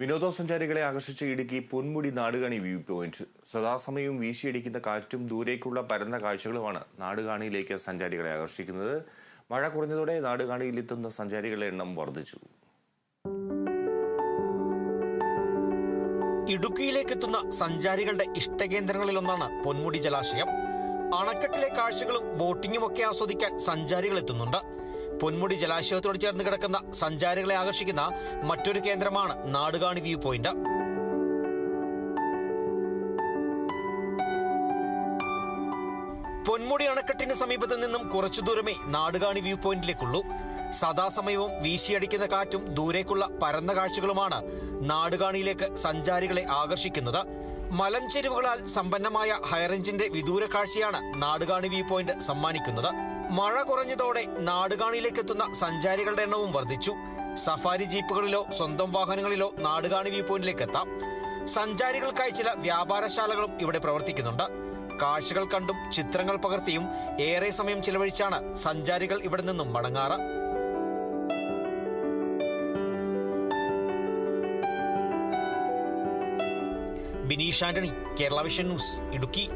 വിനോദസഞ്ചാരികളെ ആകർഷിച്ച Idukki Ponmudi Nadukani view point. സദാസമയവും വീശിയടിക്കുന്ന കാറ്റും ദൂരേക്കുള്ള പരന്ന കാഴ്ചകളുമാണ് നാടുകാണിയിലേക്ക് സഞ്ചാരികളെ ആകർഷിക്കുന്നത്. മഴ കുറഞ്ഞതോടെ നാടുകാണിയിലെത്തുന്ന സഞ്ചാരികളുടെ എണ്ണം വർദ്ധിച്ചു. ഇടുക്കിയിലേക്കെത്തുന്ന സഞ്ചാരികളുടെ ഇഷ്ടകേന്ദ്രങ്ങളിലൊന്നാണ് പൊന്മുടി ജലാശയം. അണക്കെട്ടിലെ കാഴ്ചകളും ബോട്ടിങ്ങും ഒക്കെ ആസ്വദിക്കാൻ സഞ്ചാരികൾ എത്തുന്നുണ്ട്. പൊന്മുടി ജലാശയത്തോട് ചേർന്ന് കിടക്കുന്ന സഞ്ചാരികളെ ആകർഷിക്കുന്ന മറ്റൊരു കേന്ദ്രമാണ് നാടുകാണി വ്യൂ പോയിന്റ്. പൊന്മുടി അണക്കെട്ടിന് സമീപത്ത് നിന്നും കുറച്ചു ദൂരമേ നാടുകാണി വ്യൂ പോയിന്റിലേക്കുള്ളൂ. സദാസമയവും വീശിയടിക്കുന്ന കാറ്റും ദൂരേക്കുള്ള പരന്ന കാഴ്ചകളുമാണ് നാടുകാണിയിലേക്ക് സഞ്ചാരികളെ ആകർഷിക്കുന്നത്. മലഞ്ചെരുവുകളാൽ സമ്പന്നമായ ഹൈറേഞ്ചിന്റെ വിദൂര കാഴ്ചയാണ് നാടുകാണി വ്യൂ പോയിന്റ് സമ്മാനിക്കുന്നത്. മഴ കുറഞ്ഞതോടെ നാടുകാണിയിലേക്ക് എത്തുന്ന സഞ്ചാരികളുടെ എണ്ണവും വർദ്ധിച്ചു. സഫാരി ജീപ്പുകളിലോ സ്വന്തം വാഹനങ്ങളിലോ നാടുകാണി വ്യൂ പോയിന്റിലേക്ക് എത്താം സഞ്ചാരികൾക്കായി ചില വ്യാപാരശാലകളും ഇവിടെ പ്രവർത്തിക്കുന്നുണ്ട്. കാഴ്ചകൾ കണ്ടും ചിത്രങ്ങൾ പകർത്തിയും ഏറെ സമയം ചിലവഴിച്ചാണ് സഞ്ചാരികൾ ഇവിടെ നിന്നും മടങ്ങാറ്. Bineesh Antony Kerala vision news Idukki.